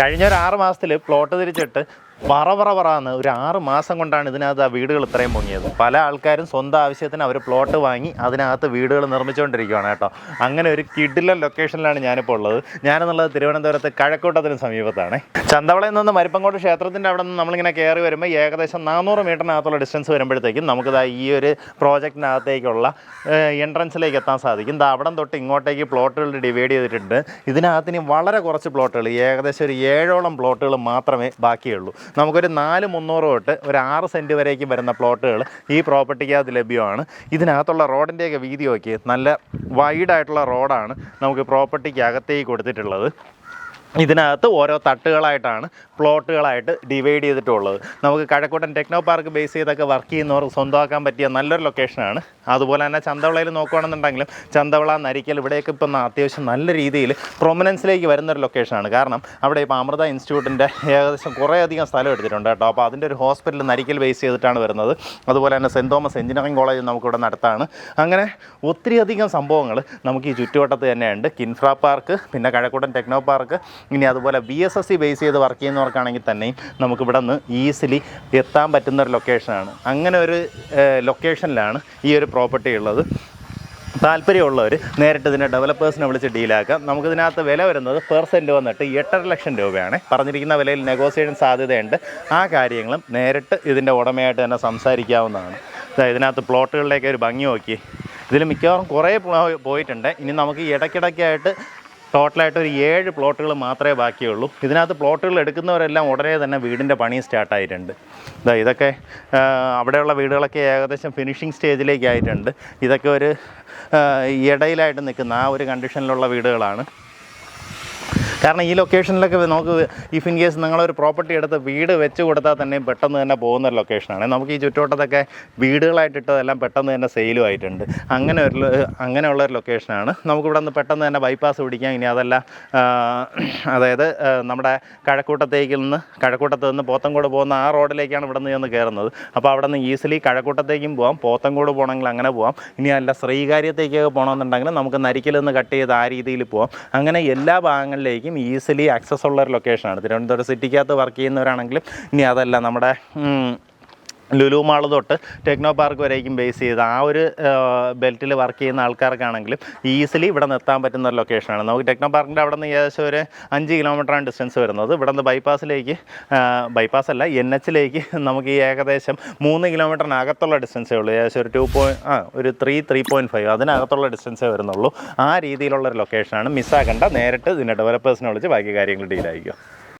കഴിഞ്ഞ ഒരു ആറ് മാസത്തിൽ പ്ലോട്ട് തിരിച്ചിട്ട് പറ പറ ഒരു ആറ് മാസം കൊണ്ടാണ് ഇതിനകത്ത് ആ വീടുകൾ ഇത്രയും പൊങ്ങിയത്. പല ആൾക്കാരും സ്വന്തം ആവശ്യത്തിന് അവർ പ്ലോട്ട് വാങ്ങി അതിനകത്ത് വീടുകൾ നിർമ്മിച്ചുകൊണ്ടിരിക്കുകയാണ് കേട്ടോ. അങ്ങനെ ഒരു കിഡിലെ ലൊക്കേഷനിലാണ് ഞാനിപ്പോൾ ഉള്ളത്. ഞാനെന്നുള്ളത് തിരുവനന്തപുരത്ത് കഴക്കൂട്ടത്തിന് സമീപത്താണ്. ചന്തവളയിൽ നിന്ന് മരിപ്പങ്കോട് ക്ഷേത്രത്തിന്റെ അവിടെ നിന്ന് നമ്മളിങ്ങനെ കയറി വരുമ്പോൾ ഏകദേശം നാനൂറ് മീറ്ററിനകത്തുള്ള ഡിസ്റ്റൻസ് വരുമ്പോഴത്തേക്കും നമുക്കിതാ ഈ ഒരു പ്രോജക്റ്റിനകത്തേക്കുള്ള എൻട്രൻസിലേക്ക് എത്താൻ സാധിക്കും. ദാ അവിടം തൊട്ട് ഇങ്ങോട്ടേക്ക് പ്ലോട്ടുകൾ ഡിവൈഡ് ചെയ്തിട്ടുണ്ട്. ഇതിനകത്തിന് വളരെ കുറച്ച് പ്ലോട്ടുകൾ ഏകദേശം ഒരു ഏഴോളം പ്ലോട്ടുകൾ മാത്രമേ ബാക്കിയുള്ളൂ. നമുക്കൊരു നാല് മുന്നൂറ് തൊട്ട് ഒരു ആറ് സെന്റ് വരേക്ക് വരുന്ന പ്ലോട്ടുകൾ ഈ പ്രോപ്പർട്ടിക്കകത്ത് ലഭ്യമാണ്. ഇതിനകത്തുള്ള റോഡിന്റെയൊക്കെ വീതി നോക്കി നല്ല വൈഡായിട്ടുള്ള റോഡാണ് നമുക്ക് പ്രോപ്പർട്ടിക്ക് അകത്തേക്ക് കൊടുത്തിട്ടുള്ളത്. ഇതിനകത്ത് ഓരോ തട്ടുകളായിട്ടാണ് പ്ലോട്ടുകളായിട്ട് ഡിവൈഡ് ചെയ്തിട്ടുള്ളത്. നമുക്ക് കഴക്കൂട്ടൻ ടെക്നോ പാർക്ക് ബേസ് ചെയ്തൊക്കെ വർക്ക് ചെയ്യുന്നവർക്ക് സ്വന്തമാക്കാൻ പറ്റിയ നല്ലൊരു ലൊക്കേഷനാണ് അതുപോലെ തന്നെ ചന്തവളയിൽ നോക്കുകയാണെന്നുണ്ടെങ്കിലും ചന്തവള നരിക്കൽ ഇവിടെയൊക്കെ ഇപ്പം അത്യാവശ്യം നല്ല രീതിയിൽ പ്രൊമനൻസിലേക്ക് വരുന്നൊരു ലൊക്കേഷനാണ് കാരണം അവിടെ ഇപ്പോൾ അമൃത ഇൻസ്റ്റിറ്റ്യൂട്ടിന്റെ ഏകദേശം കുറേയധികം സ്ഥലം എടുത്തിട്ടുണ്ട് കേട്ടോ. അപ്പോൾ അതിന്റെ ഒരു ഹോസ്പിറ്റൽ നരിക്കൽ ബേസ് ചെയ്തിട്ടാണ് വരുന്നത്. അതുപോലെ തന്നെ സെന്റ് തോമസ് എഞ്ചിനീയറിംഗ് കോളേജ് നമുക്കിവിടെ നടത്താണ്. അങ്ങനെ ഒത്തിരിയധികം സംഭവങ്ങൾ നമുക്ക് ഈ ചുറ്റുവട്ടത്ത് തന്നെയുണ്ട്. കിൻഫ്ര പാർക്ക് പിന്നെ കഴക്കൂട്ടൻ ടെക്നോ പാർക്ക് ഇനി അതുപോലെ B S S C base ചെയ്ത് വർക്ക് ചെയ്യുന്നവർക്കാണെങ്കിൽ തന്നെയും നമുക്കിവിടെ നിന്ന് ഈസിലി എത്താൻ പറ്റുന്ന ഒരു ലൊക്കേഷനാണ് അങ്ങനെ ഒരു ലൊക്കേഷനിലാണ് ഈ ഒരു പ്രോപ്പർട്ടി ഉള്ളത്. താല്പര്യമുള്ളവർ നേരിട്ട് ഇതിന്റെ ഡെവലപ്പേഴ്സിനെ വിളിച്ച് ഡീലാക്കാം നമുക്കിതിനകത്ത് വില വരുന്നത് പെർ സെന്റ് വന്നിട്ട് എട്ടര ലക്ഷം രൂപയാണ്. പറഞ്ഞിരിക്കുന്ന വിലയിൽ നെഗോസിയേഷൻ സാധ്യതയുണ്ട്. ആ കാര്യങ്ങളും നേരിട്ട് ഇതിന്റെ ഉടമയായിട്ട് തന്നെ സംസാരിക്കാവുന്നതാണ്. ഇതിനകത്ത് പ്ലോട്ടുകളിലേക്ക് ഒരു ഭംഗി നോക്കി. ഇതിൽ മിക്കവാറും കുറേ പോയിട്ടുണ്ട്. ഇനി നമുക്ക് ഇടയ്ക്കിടയ്ക്കായിട്ട് ടോട്ടലായിട്ട് ഒരു ഏഴ് പ്ലോട്ടുകൾ മാത്രമേ ബാക്കിയുള്ളൂ. ഇതിനകത്ത് പ്ലോട്ടുകൾ എടുക്കുന്നവരെല്ലാം ഉടനെ തന്നെ വീടിന്റെ പണി സ്റ്റാർട്ടായിട്ടുണ്ട് ഇതാ ഇതൊക്കെ അവിടെയുള്ള വീടുകളൊക്കെ ഏകദേശം ഫിനിഷിംഗ് സ്റ്റേജിലേക്ക് ആയിട്ടുണ്ട്. ഇതൊക്കെ ഒരു ഇടയിലായിട്ട് നിൽക്കുന്ന ആ ഒരു കണ്ടീഷനിലുള്ള വീടുകളാണ്. കാരണം ഈ ലൊക്കേഷനിലൊക്കെ നമുക്ക് ഇഫ് ഇൻ കേസ് നിങ്ങളൊരു പ്രോപ്പർട്ടി എടുത്ത് വീട് വെച്ച് കൊടുത്താൽ തന്നെ പെട്ടെന്ന് തന്നെ പോകുന്ന ഒരു ലൊക്കേഷനാണ് നമുക്ക് ഈ ചുറ്റുവട്ടത്തൊക്കെ വീടുകളായിട്ടിട്ടതെല്ലാം പെട്ടെന്ന് തന്നെ സെയിലും ആയിട്ടുണ്ട്. അങ്ങനെ ഒരു അങ്ങനെയുള്ള ഒരു ലൊക്കേഷനാണ് നമുക്കിവിടെ നിന്ന് പെട്ടെന്ന് തന്നെ ബൈപ്പാസ് പിടിക്കാം. ഇനി അതല്ല അതായത് നമ്മുടെ കഴക്കൂട്ടത്തേക്ക് നിന്ന് കഴക്കൂട്ടത്ത് നിന്ന് പോത്തങ്കോട് പോകുന്ന ആ റോഡിലേക്കാണ് ഇവിടെ നിന്ന് ചെന്ന് കയറുന്നത്. അപ്പോൾ അവിടെ നിന്ന് ഈസിലി കഴക്കൂട്ടത്തേക്കും പോകാം പോത്തങ്കോട് പോകണമെങ്കിൽ അങ്ങനെ പോകാം ഇനി അല്ല ശ്രീകാര്യത്തേക്കൊക്കെ പോകണമെന്നുണ്ടെങ്കിൽ നമുക്ക് നരിക്കൽ നിന്ന് കട്ട് ചെയ്ത് ആ രീതിയിൽ പോകാം അങ്ങനെ എല്ലാ ഭാഗങ്ങളിലേക്കും ഈസിലി ആക്സസ് ഉള്ള ഒരു ലൊക്കേഷനാണ് തിരുവനന്തപുരം സിറ്റിക്കകത്ത് വർക്ക് ചെയ്യുന്നവരാണെങ്കിലും ഇനി അതല്ല നമ്മുടെ ലുലു മാൾ തൊട്ട് ടെക്നോ പാർക്ക് വരേക്കും ബേസ് ചെയ്ത് ആ ഒരു ബെൽറ്റിൽ വർക്ക് ചെയ്യുന്ന ആൾക്കാർക്കാണെങ്കിലും ഈസിലി ഇവിടെ നിർത്താൻ പറ്റുന്ന ഒരു ലൊക്കേഷനാണ് നമുക്ക് ടെക്നോ പാർക്കിന്റെ അവിടെ നിന്ന് ഏകദേശം ഒരു അഞ്ച് കിലോമീറ്ററാണ് ഡിസ്റ്റൻസ് വരുന്നത്. ഇവിടെ നിന്ന് ബൈപ്പാസിലേക്ക് ബൈപ്പാസ് അല്ല എൻ എച്ചിലേക്ക് നമുക്ക് ഈ ഏകദേശം മൂന്ന് കിലോമീറ്ററിനകത്തുള്ള ഡിസ്റ്റൻസേ ഉള്ളൂ. ഏകദേശം ഒരു ടു പോയിന്റ് ആ ഒരു ത്രീ ത്രീ പോയിന്റ് ഫൈവ് അതിനകത്തുള്ള ഡിസ്റ്റൻസേ വരുന്നുള്ളൂ. ആ രീതിയിലുള്ള ഒരു ലൊക്കേഷനാണ് മിസ്സാക്കണ്ട നേരിട്ട് ഇതിന്റെ ഡെവലപ്പേഴ്സിനെ വിളിച്ച് ബാക്കി കാര്യങ്ങൾ ഡീലായിരിക്കും